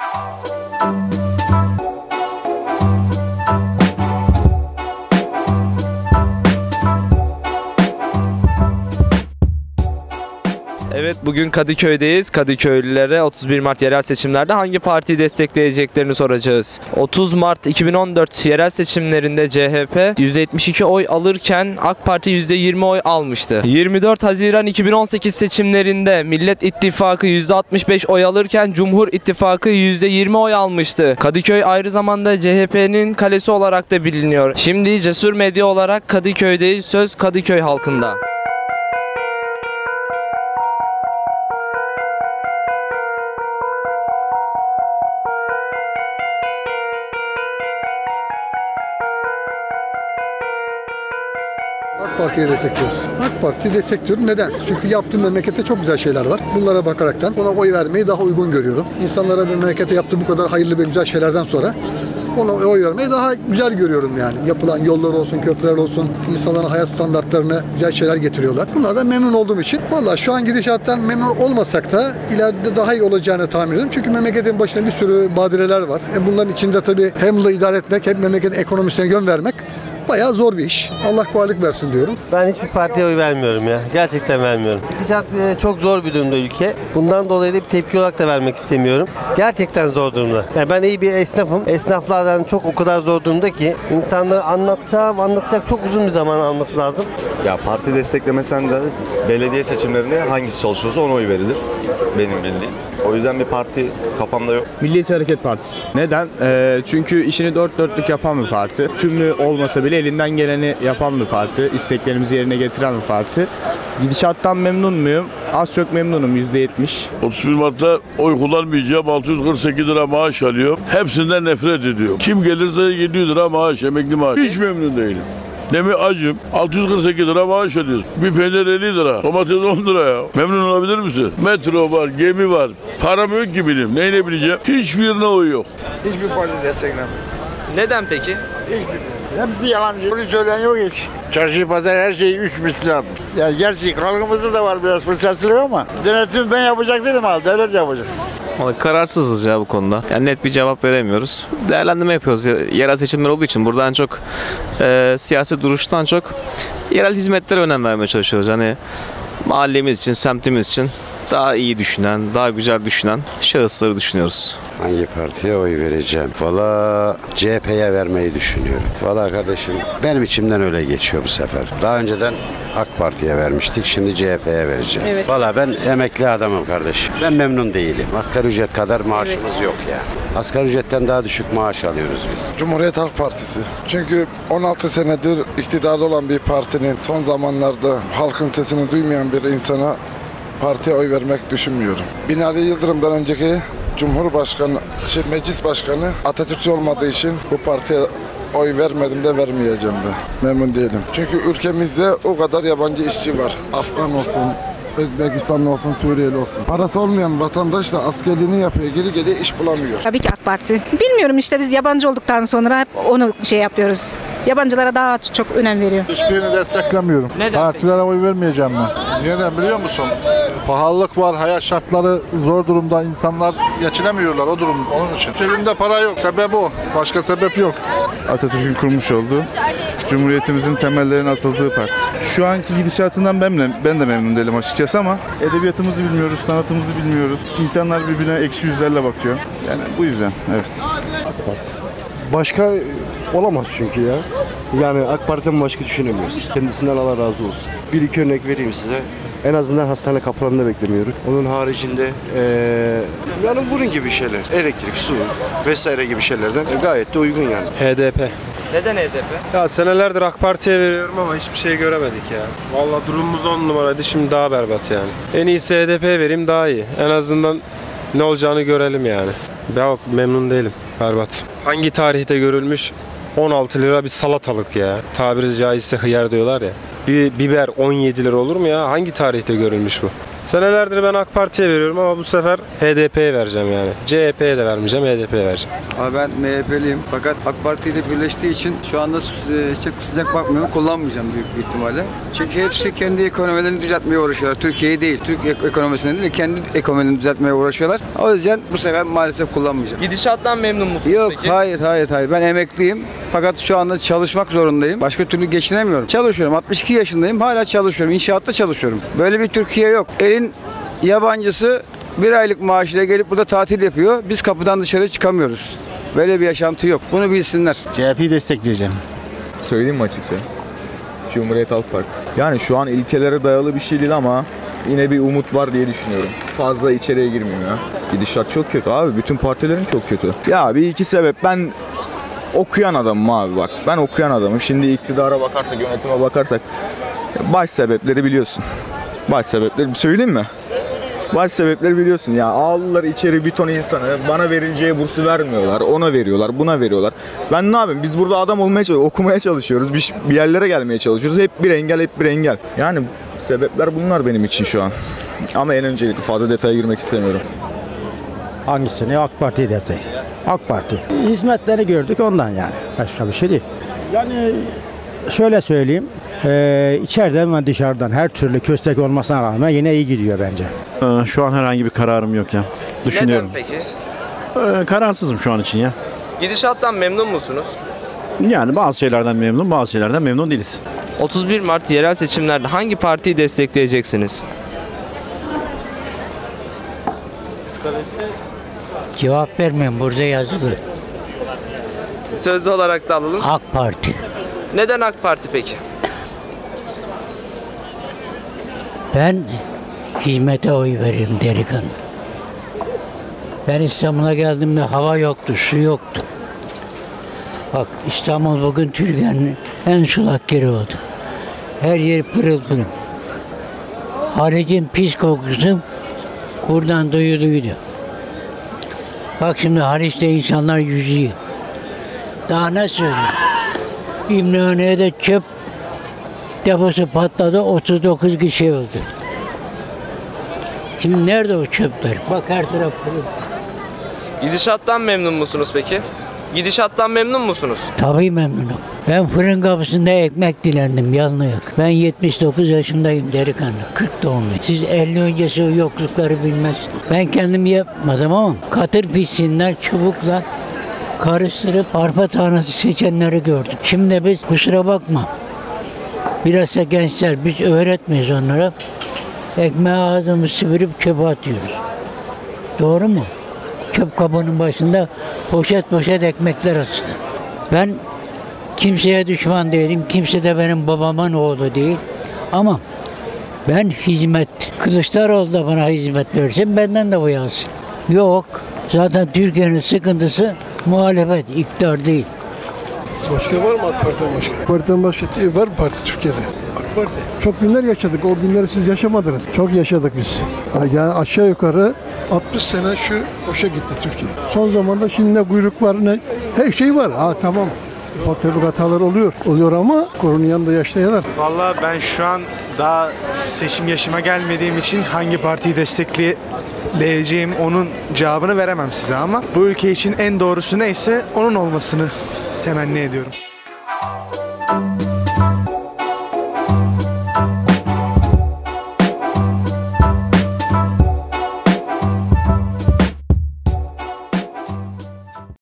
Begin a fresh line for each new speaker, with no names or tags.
Thank you. Evet bugün Kadıköy'deyiz. Kadıköylülere 31 Mart yerel seçimlerde hangi partiyi destekleyeceklerini soracağız. 30 Mart 2014 yerel seçimlerinde CHP %72 oy alırken AK Parti %20 oy almıştı. 24 Haziran 2018 seçimlerinde Millet İttifakı %65 oy alırken Cumhur İttifakı %20 oy almıştı. Kadıköy ayrı zamanda CHP'nin kalesi olarak da biliniyor. Şimdi Cesur Medya olarak Kadıköy'deyiz. Söz Kadıköy halkında.
AK Parti'yi destekliyoruz. AK Parti destekliyorum. Neden? Çünkü yaptığı memlekette çok güzel şeyler var. Bunlara bakaraktan ona oy vermeyi daha uygun görüyorum. İnsanlara memlekete yaptığı bu kadar hayırlı ve güzel şeylerden sonra ona oy vermeyi daha güzel görüyorum yani. Yapılan yollar olsun, köprüler olsun, insanların hayat standartlarına güzel şeyler getiriyorlar. Bunlardan memnun olduğum için valla şu an gidişattan memnun olmasak da ileride daha iyi olacağını tahmin ediyorum. Çünkü memleketin başında bir sürü badireler var. E bunların içinde tabii hem idare etmek hem memleketin ekonomisine yön vermek bayağı zor bir iş. Allah kolaylık versin diyorum.
Ben hiçbir partiye oy vermiyorum ya. Gerçekten vermiyorum. Gidişat e, çok zor bir durumda ülke. Bundan dolayı da bir tepki olarak da vermek istemiyorum. Gerçekten zor durumda. Yani ben iyi bir esnafım. Esnaflardan çok o kadar zor durumda ki insanlara anlatacağım, anlatacak çok uzun bir zaman alması lazım.
Ya parti desteklemesen de belediye seçimlerinde hangisi çalışıyorsa ona oy verilir. Benim bildiğim. O yüzden bir parti kafamda yok.
Milliyetçi Hareket Partisi. Neden? Ee, çünkü işini dört dörtlük yapan bir parti. Tümlü olmasa bile elinden geleni yapan bir parti. İsteklerimizi yerine getiren bir parti. Gidişattan memnun muyum? Az çok memnunum %70.
31 Mart'ta oy kullanmayacağım. 648 lira maaş alıyorum. Hepsinden nefret ediyorum. Kim gelirse 700 lira maaş, emekli maaş. Hiç memnun değilim. Ne mi acım? 648 lira maaş alıyoruz. Bir peynir 50 lira. Domates 10 lira ya. Memnun olabilir misin? Metro var, gemi var. Param yok ki benim. Neyle bileceğim? Hiçbirine oy yok.
Hiçbir parti desteklemiyor.
Neden peki?
Hepsi yalancı. Bunu söyleyen yok hiç. Çarşı pazar her şey 3 misli. Yani gerçi halkımızda da var biraz fırsatçılık ama denetim ben yapacak değilim abi. Devlet yapacak.
Vallahi Kararsızız ya bu konuda. Yani net bir cevap veremiyoruz. Değerlendirme yapıyoruz. Yerel seçimler olduğu için buradan çok e, siyasi duruştan çok yerel hizmetlere önem vermeye çalışıyoruz. Hani mahallemiz için, semtimiz için daha iyi düşünen, daha güzel düşünen şahısları düşünüyoruz.
Hangi partiye oy vereceğim? Valla CHP'ye vermeyi düşünüyorum. Valla kardeşim benim içimden öyle geçiyor bu sefer. Daha önceden AK Parti'ye vermiştik. Şimdi CHP'ye vereceğim.
Evet.
Valla ben emekli adamım kardeşim. Ben memnun değilim. Asgari ücret kadar maaşımız yok ya. Asgari ücretten daha düşük maaş alıyoruz biz.
Cumhuriyet Halk Partisi. Çünkü 16 senedir iktidarda olan bir partinin son zamanlarda halkın sesini duymayan bir insana partiye oy vermek düşünmüyorum. Binali Yıldırım'dan önceki Cumhurbaşkanı, şey, Meclis Başkanı Atatürkçü olmadığı için bu partiye oy vermedim de vermeyeceğim de. Memnun değilim. Çünkü ülkemizde o kadar yabancı işçi var. Afgan olsun, Özbekistanlı olsun, Suriyeli olsun. Parası olmayan vatandaş da askerliğini yapıyor, geri geliyor iş bulamıyor.
Tabii ki AK Parti. Bilmiyorum işte biz yabancı olduktan sonra hep onu şey yapıyoruz. Yabancılara daha çok önem veriyor.
Hiçbirini desteklemiyorum.
Neden
Partilere oy vermeyeceğim ben. Neden biliyor musun? Pahalılık var, hayat şartları zor durumda. insanlar geçinemiyorlar o durum onun için. Cebimde para yok. Sebep o. Başka sebep yok.
Atatürk'ün kurmuş olduğu, Cumhuriyetimizin temellerinin atıldığı parti. Şu anki gidişatından ben de, ben de memnun değilim açıkçası ama edebiyatımızı bilmiyoruz, sanatımızı bilmiyoruz. İnsanlar birbirine ekşi yüzlerle bakıyor. Yani bu yüzden evet.
Başka olamaz çünkü ya. Yani AK Parti'den başka düşünemiyoruz. Kendisinden Allah razı olsun. Bir iki örnek vereyim size. En azından hastane kapılarında beklemiyoruz. Onun haricinde eee yani bunun gibi şeyler, elektrik, su vesaire gibi şeylerden gayet de uygun yani.
HDP.
Neden HDP?
Ya senelerdir AK Parti'ye veriyorum ama hiçbir şey göremedik ya. Vallahi durumumuz on numaraydı şimdi daha berbat yani. En iyisi HDP vereyim daha iyi. En azından ne olacağını görelim yani. Ben memnun değilim. Berbat. Hangi tarihte görülmüş 16 lira bir salatalık ya. Tabiri caizse hıyar diyorlar ya. Bir biber 17 lira olur mu ya? Hangi tarihte görülmüş bu? Senelerdir ben AK Parti'ye veriyorum ama bu sefer HDP'ye vereceğim yani. CHP'ye de vermeyeceğim, HDP'ye vereceğim.
Abi ben MHP'liyim fakat AK Parti ile birleştiği için şu anda e, çok sıcak bakmıyorum. Kullanmayacağım büyük bir ihtimalle. Çünkü hepsi kendi ekonomilerini düzeltmeye uğraşıyorlar. Türkiye'yi değil, Türk ek- ekonomisini değil, kendi ekonomilerini düzeltmeye uğraşıyorlar. O yüzden bu sefer maalesef kullanmayacağım.
Gidişattan memnun musunuz
Yok
peki?
hayır hayır hayır ben emekliyim fakat şu anda çalışmak zorundayım. Başka türlü geçinemiyorum. Çalışıyorum 62 yaşındayım hala çalışıyorum inşaatta çalışıyorum. Böyle bir Türkiye yok. Elin yabancısı bir aylık maaşıyla gelip burada tatil yapıyor. Biz kapıdan dışarı çıkamıyoruz. Böyle bir yaşantı yok. Bunu bilsinler.
CHP'yi destekleyeceğim.
Söyleyeyim mi açıkça? Cumhuriyet Halk Partisi. Yani şu an ilkelere dayalı bir şey değil ama yine bir umut var diye düşünüyorum. Fazla içeriye girmeyeyim ya. Gidişat çok kötü abi. Bütün partilerin çok kötü. Ya bir iki sebep. Ben okuyan adamım abi bak. Ben okuyan adamım. Şimdi iktidara bakarsak, yönetime bakarsak baş sebepleri biliyorsun. Baş sebepleri söyleyeyim mi? Baş sebepleri biliyorsun ya aldılar içeri bir ton insanı bana verileceği bursu vermiyorlar ona veriyorlar buna veriyorlar. Ben ne yapayım biz burada adam olmaya çalışıyoruz okumaya çalışıyoruz bir, bir yerlere gelmeye çalışıyoruz hep bir engel hep bir engel. Yani sebepler bunlar benim için şu an. Ama en öncelikli fazla detaya girmek istemiyorum.
Hangisini? AK Parti'yi destek. AK Parti. Hizmetleri gördük ondan yani. Başka bir şey değil. Yani şöyle söyleyeyim. Eee içeriden ve dışarıdan her türlü köstek olmasına rağmen yine iyi gidiyor bence.
Şu an herhangi bir kararım yok ya. Düşünüyorum.
Neden peki?
Ee, Kararsızım şu an için ya.
Gidişattan memnun musunuz?
Yani bazı şeylerden memnun, bazı şeylerden memnun değiliz.
31 Mart yerel seçimlerde hangi partiyi destekleyeceksiniz?
Cevap vermem burada yazılı.
Sözlü olarak da alalım.
AK Parti.
Neden AK Parti peki?
Ben hizmete oy veririm delikanlı. Ben İstanbul'a geldiğimde hava yoktu, su yoktu. Bak İstanbul bugün Türkiye'nin en sulak yeri oldu. Her yer pırıl pırıl. Haricin pis kokusu buradan duyuluydu. Bak şimdi Haliç'te insanlar yüzüyor. Daha ne söyleyeyim? İmraniyede çöp deposu patladı 39 kişi öldü. Şimdi nerede o çöpler? Bak her taraf.
Gidişattan memnun musunuz peki? Gidişattan memnun musunuz?
Tabii memnunum. Ben fırın kapısında ekmek dilendim yanlayak. Ben 79 yaşındayım delikanlı. 40 doğumluyum. Siz 50 öncesi yoklukları bilmezsiniz. Ben kendim yapmadım ama katır pissinler çubukla karıştırıp arpa tanesi seçenleri gördüm. Şimdi biz kusura bakma. Bilhassa gençler biz öğretmeyiz onlara. Ekmeği ağzımızı sivırıp çöpe atıyoruz. Doğru mu? Çöp kabının başında poşet poşet ekmekler asılı. Ben kimseye düşman değilim. Kimse de benim babamın oğlu değil. Ama ben hizmet. Kılıçdaroğlu da bana hizmet versin benden de bu yazsın. Yok. Zaten Türkiye'nin sıkıntısı muhalefet, iktidar değil.
Başka var mı AK Parti'den başka? Parti'den başka var mı parti Türkiye'de? AK Parti. Çok günler yaşadık. O günleri siz yaşamadınız. Çok yaşadık biz. Yani aşağı yukarı 60 sene şu boşa gitti Türkiye. Son zamanda şimdi ne kuyruk var ne her şey var. Ha tamam. Ufak tefek hatalar oluyor. Oluyor ama korunun yanında yaşlayanlar.
Vallahi ben şu an daha seçim yaşıma gelmediğim için hangi partiyi destekleyeceğim onun cevabını veremem size ama bu ülke için en doğrusu neyse onun olmasını temenni ediyorum.